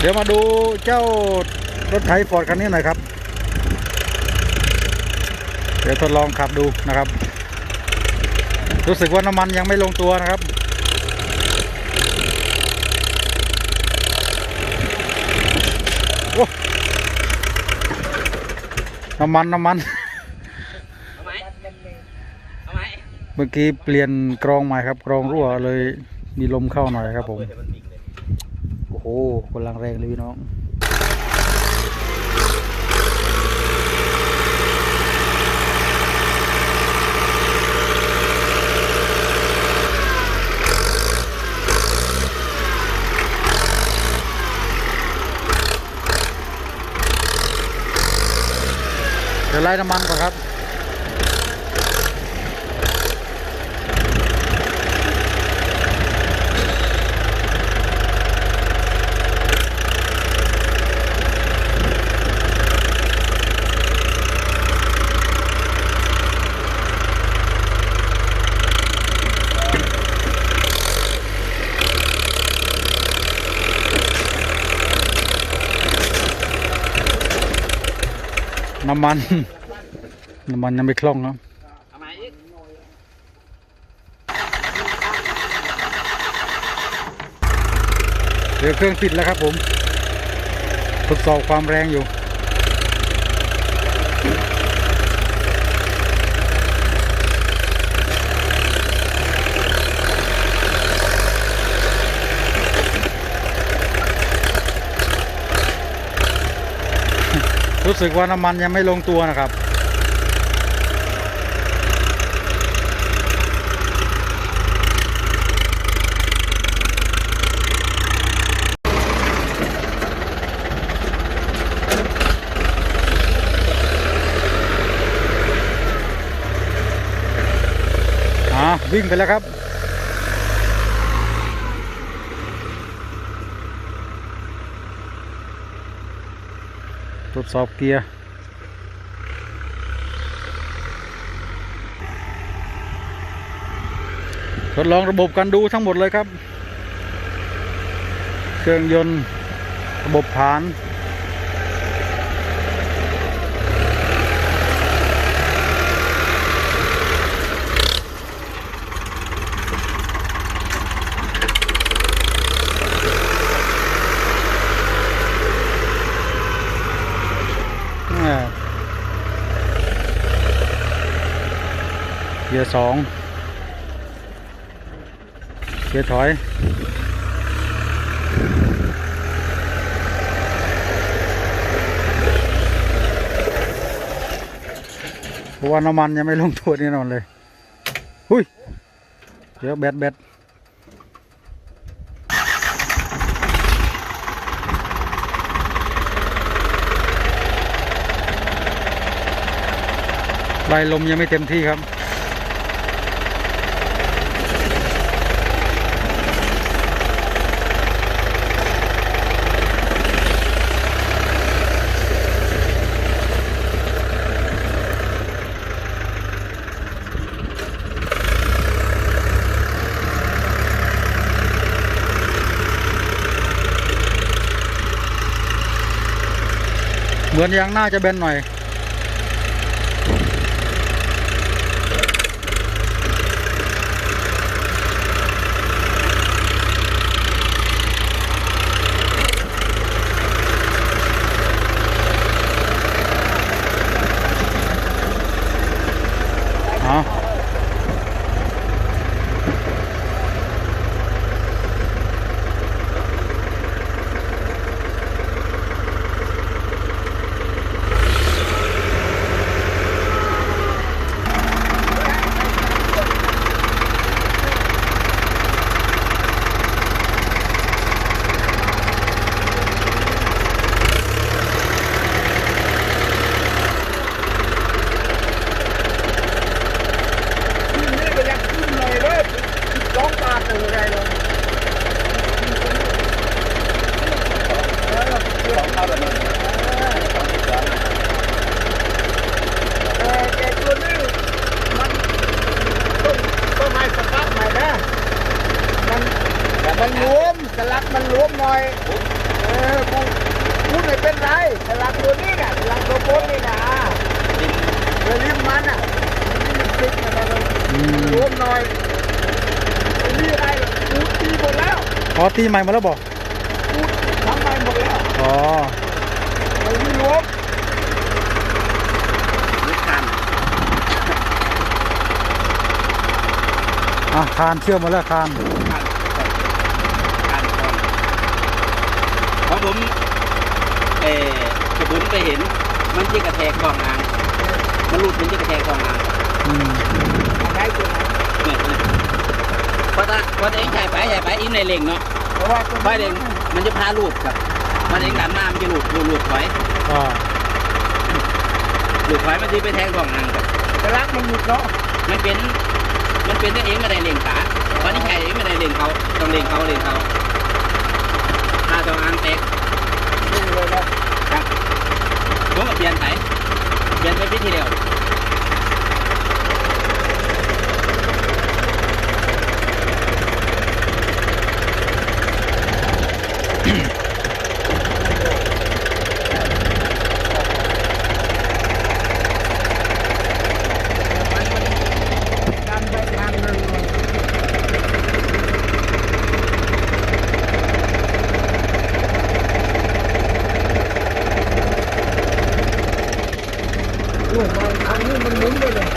เดี๋ยวมาดูเจ้ารถไถฟอร์ดคันนี้หน่อยครับ เดี๋ยวทดลองขับดูนะครับ รู้สึกว่าน้ำมันยังไม่ลงตัวนะครับโอ้น้ำมันน้ำมันเอาไหมเอาไหมเมื่อกี้เปลี่ยนกรองใหม่ครับกรองรั่วเลยมีลมเข้าหน่อยครับผม อ้กำลังแรงเลยพี่น้องเดี๋ยวไล่น้ำมันก่อนครับ น้ำมัน น้ำมันยังไม่คล่องครับเดี๋ยวเครื่องติดแล้วครับผม ทดสอบความแรงอยู่ รู้สึกว่าน้ำมันยังไม่ลงตัวนะครับอ่าวิ่งไปแล้วครับ ทดสอบเกียร์ทดลองระบบกันดูทั้งหมดเลยครับ เครื่องยนต์ระบบฐาน สองเกียร์ถอย เพราะว่าน้ำมันยังไม่ลงตัวแน่นอนเลย หุยเดี๋ยวแบตแบตลายลมยังไม่เต็มที่ครับ เหมือนยางหน้าจะเบนหน่อย มันหลวมหน่อย เออกูกูไม่เป็นไรแต่หลังตัวนี้น่ะหลังตัวโป๊นี่นะเรือริมมันอะนี่มันติดนะครับมันลวมหน่อยมันมีอะไรกูตีหมดแล้วอ๋อตีใหม่มาแล้วบอกกูทำใหม่หมดแล้ว อ๋อ มันไม่หลวมอะคานเชื่อมมาแล้วคาน เพราะผมเออจะบุญไปเห็น มันจะกระแทกกองงานมันหลุดมันจะกระแทกกองงานอืมอะไรตัวไหนเนี่ยเนี่ยเพราะถ้าเพราะเองใส่ไปใส่ไปอีกในเล่งเนาะเพราะว่าตัวไฟเด้งมันจะพาลูดครับมันเองดันหน้ามันจะหลุดหลุดหลุดถอยอ่าหลุดถอยมันจะไปแทงกองงานครับกระลักมันหยุดเนาะมันเป็น มันเป็นตัวเองไม่ได้เล่งขาตอนนี้ใครเองไม่ได้เล่งเขาต้องเล่งเขาเล่งเขา ถ้าต้องงานเตะนี่เลยเนาะครับผมก็เปลี่ยนไถเปลี่ยนไปปีที่เดียว การไปทางหนึ่ง โอ้ยทางครั้งนี่มันหมุนไปเลย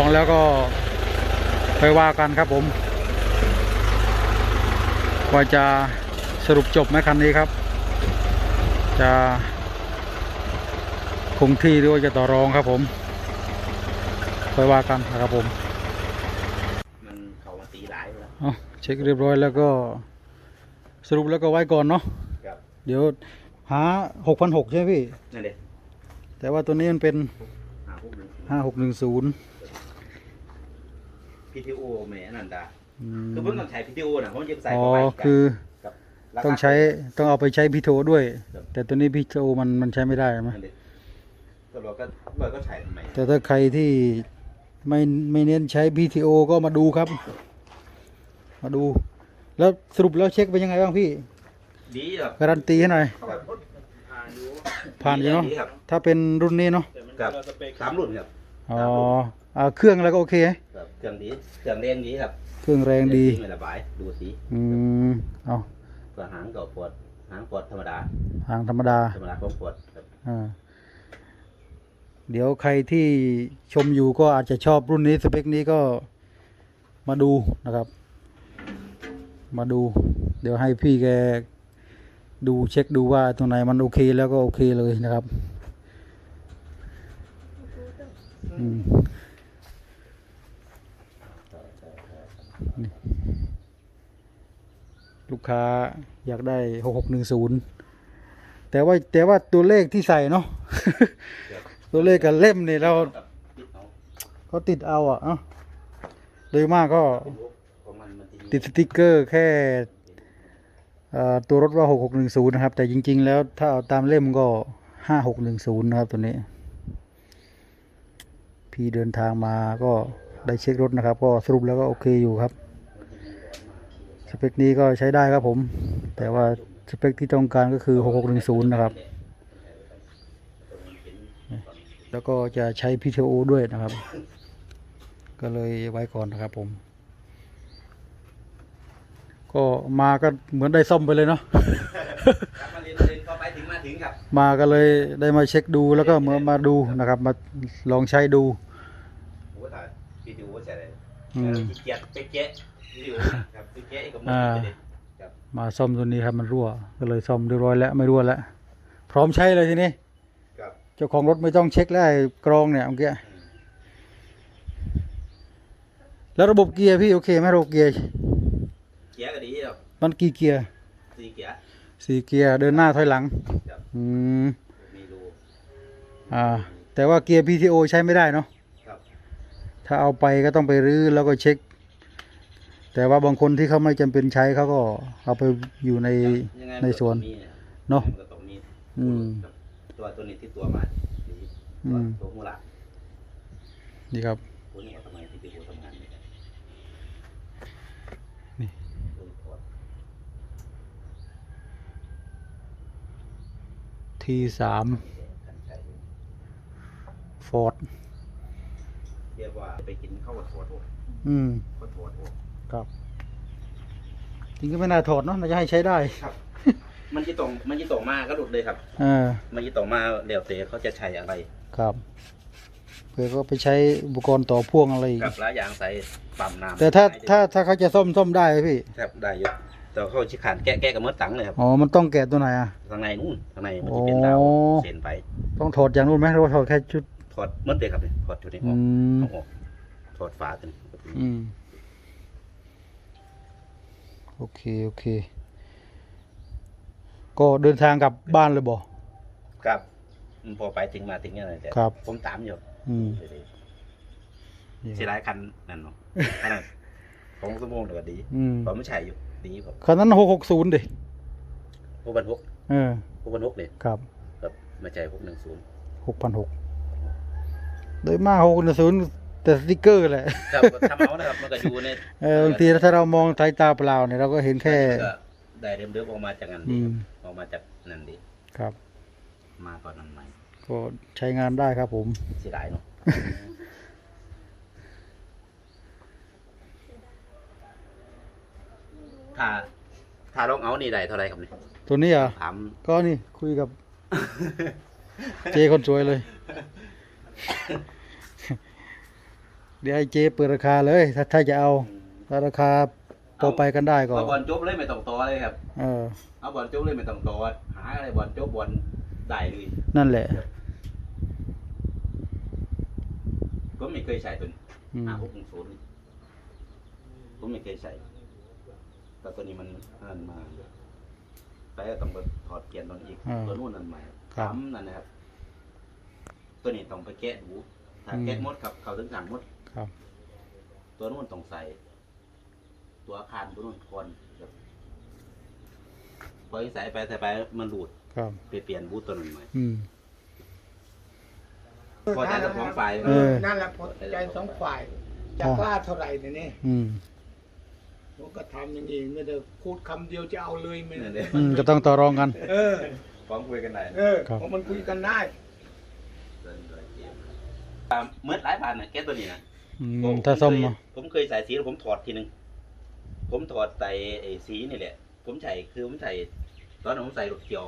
องแล้วก็ไปว่ากันครับผมว่าจะสรุปจบไหมคันนี้ครับ จะคงที่หรือว่าจะต่อรองครับผมไปว่ากันนะครับผมมันเขามาตีหลายแล้วเอาเช็คเรียบร้อยแล้วก็สรุปแล้วก็ไว้ก่อนเนาะครับเดี๋ยวหาหกพันหกใช่ไหมพี่นั่นเด็แต่ว่าตัวนี้มันเป็นหาพวกนึงห้าหกหนึ่งศูนย์ พีทีโอแม่นันดาคือเพิ่งต้องใช้พีทีโอนะเพราะมันจะใส่อ๋อเข้าไปคือกับราคา ต้องใช้ต้องเอาไปใช้พีโทด้วย ครับ แต่ตัวนี้พีโทมันมันใช้ไม่ได้ไหมนั่นเด็ก็เราก็เราก็ใช้ทำไมแต่ถ้าใครที่ไม่ไม่เน้นใช้ PTO ก็มาดูครับ มาดู แล้วสรุปแล้วเช็คเป็นยังไงบ้างพี่ ดีครับการันตีให้หน่อยครับผ่านอยู่เนาะ ดีครับ ถ้าเป็นรุ่นนี้เนาะกับสามรุ่นครับ อ๋ออ่าเครื่องแล้วก็โอเคไหมครับเครื่องดีเครื่องเล่นดีครับเครื่องแรงดีไม่ระบายดูสีอืมเอาตัวหางก็ปวดหางปวดธรรมดา หางธรรมดาธรรมดาก็ปวดครับอ่าเดี๋ยวใครที่ชมอยู่ก็อาจจะชอบรุ่นนี้สเปคนี้ก็มาดูนะครับ มาดู เดี๋ยวให้พี่แกดูเช็คดูว่าตรงไหนมันโอเคแล้วก็โอเคเลยนะครับอืมนี่ ลูกค้าอยากได้หกหกหนึ่งศูนย์แต่ว่าแต่ว่าตัวเลขที่ใส่เนาะตัวเลขกับเล่มเนี่ยเราเอาก็ติดเอาอะเนาะโดยมากก็ติดสติกเกอร์แค่ตัวรถว่า 6610 นะครับ แต่จริง ๆ แล้วถ้าเอาตามเล่มก็ 5610 นะครับ ตัวนี้ พี่เดินทางมาก็ได้เช็ครถนะครับ ก็สรุปแล้วก็โอเคอยู่ครับ สเปคนี้ก็ใช้ได้ครับผม แต่ว่าสเปคที่ต้องการก็คือ 6610 นะครับ แล้วก็จะใช้ PTO ด้วยนะครับ ก็เลยไว้ก่อนนะครับผม ก็มาก็เหมือนได้ซ่อมไปเลยเนาะครับมาเรียนเรียนเข้าไปถึงมาถึงครับมาก็เลยได้มาเช็คดูแล้วก็มามาดูนะครับ มาลองใช้ดูโอ้ถ่าย วิดีโอใช่เลยอืมเกียดเป๊ะเจ๊วิดีโอครับเป๊ะเจ๊กับมือ่าอเลยครับมาซ่อมตัวนี้ครับมันรั่ว ก็เลยซ่อมเรียบร้อยแล้วไม่รั่วแล้วพร้อมใช้เลยทีนี้ครับเจ้าของรถไม่ต้องเช็คแล้วไอ้กรองเนี่ยเมื่อกี้แล้วระบบเกียร์พี่โอเคไหมระบบเกียร์เกียร์ก็ดีครับมันกี่เกียร์สี่เกียร์สี่เกียร์เดินหน้าถอยหลังครับอืมมีรูอ่าแต่ว่าเกียร์ PTO ใช้ไม่ได้เนาะครับ ถ้าเอาไปก็ต้องไปรื้อแล้วก็เช็ค แต่ว่าบางคนที่เขาไม่จำเป็นใช้เขาก็เอาไปอยู่ในยังไงในสวนมัก็ต้องมีเนาะมันก็ต้องมีอืมครับตัวตัวนี้ที่ตัวมาดีอืตัวมตัวมูลานี่ครับตัวนี้เอาทำไมที่เป็นตัวทำงานเนี่ยนี่ตัวนี้ถอดทีสามกันไกรฟอร์ดเรียกว่า ไปกินข้าวกับถอดโอ้อืม ก็ถอดโอ้ครับ จริงก็ไม่น่าถอดเนาะน่าจะให้ใช้ได้ ครับ มันจะตรงมันจะตรงมาก็หลุดเลยครับ เออมันจะตรงมาเดี๋ยวเตะเขาจะใช้อะไรครับเพื่อก็ไปใช้อุปกรณ์ต่อพ่วงอะไรอีกกับล้ายางใส่ปั๊มน้ำแต่ถ้าถ้าถ้าเขาจะซ่อมซ่อมได้ไหมพี่ ครับได้อยู่แต่เขาชิขานแกะแกะกับเมื่อตังเลยครับอ๋อ มันต้องแกะตัวไหนอะข้างในนู่นข้างในมันจะเป็นดาวโอ้ เส้นไปต้องถอดอย่างนู้นไหมหรือว่าถอดแค่ชุดถอดเมื่อเตะครับเนี่ยถอดจุดนี้ออือกมเอาออก ถอดฝาตัวนี้อืม โอเค โอเค ก็เดินทางกลับบ้านเลยบ่ ครับอืมพอไปถึงมาถึงอะไรแต่ครับ ผมตามอยู่อืมเสียดายคันนั่นเนาะขนาดของสมองเดี๋ยวก็ดีอืมผมไม่ใช่อยู่ดีผมคันนั้นหกหกศูนย์ดิพวกบรรทุกเออพวกบรรทุกเลยครับครับไม่ใช่พวกหนึ่งศูนย์หกพันหกโดยมากหกศูนย์ แต่สติกเกอร์แหละครับทำเอานะครับมันก็อยู่ในเออบางทีถ้าเรามองสายตาเปล่าเนี่ยเราก็เห็นแค่ก็ได้เดิมเดิมๆออกมาจากนั้นดีอืม ออกมาจากนั่นดีครับมาก่อนนั้นใหม่ก็ใช้งานได้ครับผม เสียดายเนาะถ้าถ้าลองเอานี่ได้เท่าไหรครับเนี่ยตัวนี้อะถาม ก็นี่คุยกับ เจคนสวยเลย เดี๋ยวให้เจเปิดราคาเลย ถ้าถ้าจะเอาถ้าราคาพอไปกันได้ก็เอาบอลจบเลยไม่ต้องต่อเลยครับ เออ เอาบอลจบเลยไม่ต้องต่อหาอะไรบอลจบบอลได้เลย นั่นแหละก็ไม่เคยใส่ตัวนี้อืม ห้าหกหนึ่งศูนย์นี่ผมไม่เคยใส่แต่ตัวนี้มันนั่นมาไปก็ต้องไปถอดเกียร์ตอนอีก อ่าตัวนู้นนั่นใหม่ครับทำนั่นนะครับ ตัวนี้ต้องไปแกะดู ถ้าอืมแกะหมดครับ เขาถึงสั่งหมด ครับ ตัวนู้นต้องใส่ ตัวอาคารตัวนู้นก่อนครับพอใส่ไปใส่ไปมันหลุดครับไปเปลี่ยนบูทตัวนั้นใหม่อืมพอใจเจ้าของฝ่ายเออนั่นแหละพอใจสองฝ่ายจะกล้าเท่าไหร่เนี่ยนี่อืมผมก็ทำอย่างนี้ไม่ได้พูดคำเดียวจะเอาเลยไม่นั่นได้เองอืมก็ต้องต่อรองกัน เออฟ้องคุยกันได้เออครับเพราะมันคุยกันได้ตามเมื่อหลายบาทนะแก้ตัวนี้นะอืมผม ถ้าส้มเคยเนาะผมเคยใส่สีแล้วผมถอดทีหนึ่งผมถอดใส่ไอ้สีนี่แหละ ผมใส่คือผมใส่ตอนนั้นผมใส่รถเขียว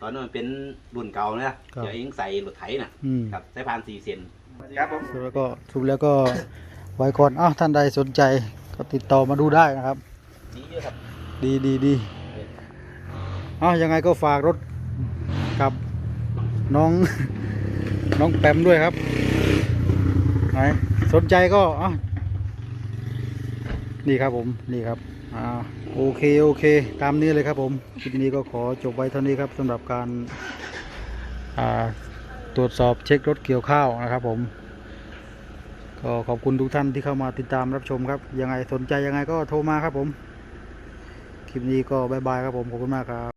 ตอนนั้นมันเป็นรุ่นเก่านะเดี๋ยวเองใส่รถไถน่ะอืมครับใส่พานสี่เซนครับผมแล้วก็สรุปแล้วก็ไว้ก่อนอ้าวท่านใดสนใจก็ติดต่อมาดูได้นะครับสีเยอะครับ ดีดีดีเอายังไงก็ฝากรถกับน้องน้องแปมด้วยครับไหน สนใจก็อะนี่ครับผมนี่ครับอ่าโอเคโอเค ตามนี้เลยครับผมคลิปนี้ก็ขอจบไว้เท่านี้ครับสำหรับการอ่าตรวจสอบเช็ครถเกี่ยวข้าวนะครับผมก็ขอบคุณทุกท่านที่เข้ามาติดตามรับชมครับ ยังไงสนใจยังไงก็โทรมาครับผม คลิปนี้ก็บายบายครับผม ขอบคุณมากครับ